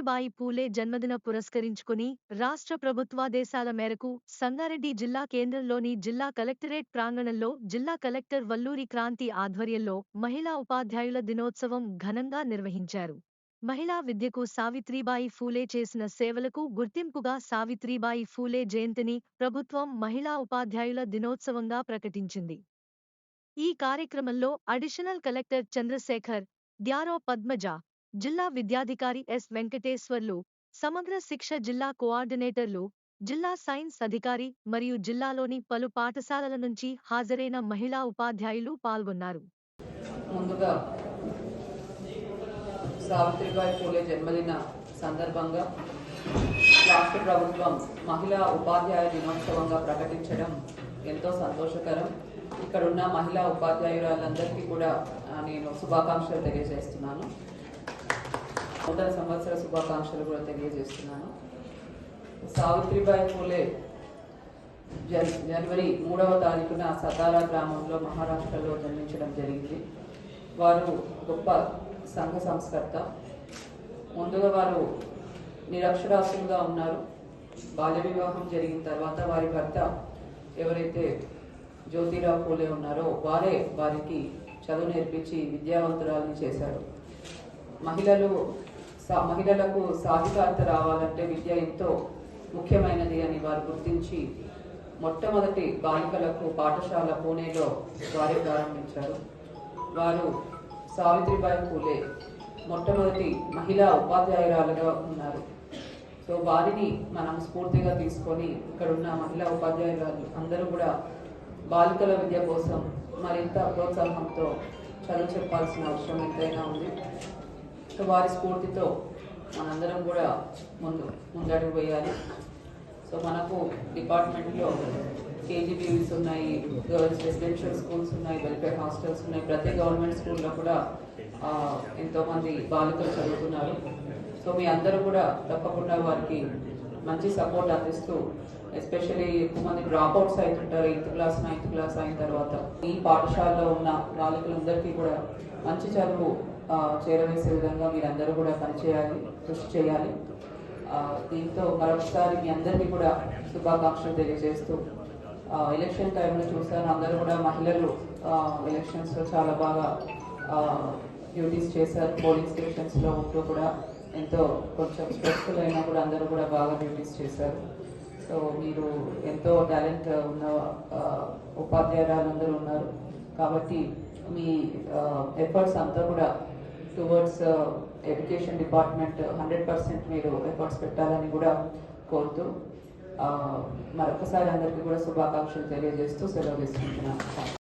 సావిత్రిబాయి పూలే జన్మదిన పురస్కరించుకుని రాష్ట్ర ప్రభుత్వాదేశాల మేరకు సంగారెడ్డి జిల్లా కేంద్రంలోని జిల్లా కలెక్టరేట్ ప్రాంగణంలో జిల్లా కలెక్టర్ వల్లూరి క్రాంతి ఆధ్వర్యంలో మహిళా ఉపాధ్యాయుల దినోత్సవం ఘనంగా నిర్వహించారు. మహిళా విద్యకు సావిత్రిబాయి ఫూలే చేసిన సేవలకు గుర్తింపుగా సావిత్రిబాయి ఫూలే జయంతిని ప్రభుత్వం మహిళా ఉపాధ్యాయుల దినోత్సవంగా ప్రకటించింది. ఈ కార్యక్రమంలో అడిషనల్ కలెక్టర్ చంద్రశేఖర్ ద్యారో పద్మజ జిల్లా విద్యాధికారి ఎస్ వెంకటేశ్వర్లు సమగ్ర శిక్ష జిల్లా కోఆర్డినేటర్లు జిల్లా సైన్స్ అధికారి మరియు జిల్లాలోని పలు పాఠశాలల నుంచి హాజరైన మహిళా ఉపాధ్యాయులు పాల్గొన్నారు. ముందుగా సావిత్రిబాయి పూలే జన్మదిన సందర్భంగా రాష్ట్ర ప్రభుత్వం మహిళా ఉపాధ్యాయ దినోత్సవంగా ప్రకటించడం ఎంతో సంతోషకరం. ఇక్కడున్న మహిళా ఉపాధ్యాయురాలందరికీ కూడా నేను శుభాకాంక్షలు తెలియజేస్తున్నాను. నూతన సంవత్సర శుభాకాంక్షలు కూడా తెలియజేస్తున్నాను. సావిత్రిబాయి పూలే జన్ జనవరి మూడవ తారీఖున సతారా గ్రామంలో మహారాష్ట్రలో జన్మించడం జరిగింది. వారు గొప్ప సంఘ సంస్కర్త. ముందుగా వారు నిరక్షరాస్యులుగా ఉన్నారు. బాల్య వివాహం జరిగిన తర్వాత వారి భర్త ఎవరైతే జ్యోతిరావు పూలే ఉన్నారో వారే వారికి చదువు నేర్పించి విద్యావంతురాలని చేశారు. మహిళలు మహిళలకు సాధికారత రావాలంటే విద్య ఎంతో ముఖ్యమైనది అని వారు గుర్తించి మొట్టమొదటి బాలికలకు పాఠశాల పూణేలో వారే ప్రారంభించారు. వారు సావిత్రిబాయి పూలే మొట్టమొదటి మహిళా ఉపాధ్యాయురాలుగా ఉన్నారు. సో వారిని మనం స్ఫూర్తిగా తీసుకొని ఇక్కడున్న మహిళా ఉపాధ్యాయురాలు అందరూ కూడా బాలికల విద్య కోసం మరింత ప్రోత్సాహంతో చదువు చెప్పాల్సిన అవసరం ఎంతైనా ఉంది. సో వారి స్ఫూర్తితో మనందరం కూడా ముందు ముందడుగు పోయాలి సో మనకు డిపార్ట్మెంట్లో కేజీబీవీస్ ఉన్నాయి గర్ల్స్ రెసిడెన్షియల్ స్కూల్స్ ఉన్నాయి వెల్ఫేర్ హాస్టల్స్ ఉన్నాయి. ప్రతి గవర్నమెంట్ స్కూల్లో కూడా ఎంతోమంది బాలికలు చదువుతున్నారు. సో మీ అందరూ కూడా తప్పకుండా వారికి మంచి సపోర్ట్ అందిస్తూ ఎస్పెషల్లీ ఎక్కువ మంది డ్రాప్ అవుట్స్ అవుతుంటారు ఎయిత్ క్లాస్ నైన్త్ క్లాస్ అయిన తర్వాత. ఈ పాఠశాలలో ఉన్న బాలికలందరికీ కూడా మంచి చదువు చేరవేసే విధంగా మీరందరూ కూడా పనిచేయాలి కృషి చేయాలి. దీంతో మరొకసారి మీ అందరికీ కూడా శుభాకాంక్షలు తెలియజేస్తూ ఎలక్షన్ టైంలో చూసాను అందరూ కూడా మహిళలు ఎలక్షన్స్లో చాలా బాగా డ్యూటీస్ చేశారు పోలింగ్ స్టేషన్స్లో ఉంటూ కూడా. ఎంతో కొంచెం స్ట్రెస్ఫుల్ అయినా కూడా అందరూ కూడా బాగా డ్యూటీస్ చేశారు. సో మీరు ఎంతో టాలెంట్ ఉన్న ఉపాధ్యాయురాలు ఉపాధ్యాయురాలందరూ ఉన్నారు. కాబట్టి మీ ఎఫర్ట్స్ అంతా కూడా towards education department hundred percent మీరు ఎఫర్ట్స్ పెట్టాలని కూడా కోరుతూ మరొకసారి అందరికీ కూడా శుభాకాంక్షలు తెలియజేస్తూ సెలవు తీసుకుంటున్నాను.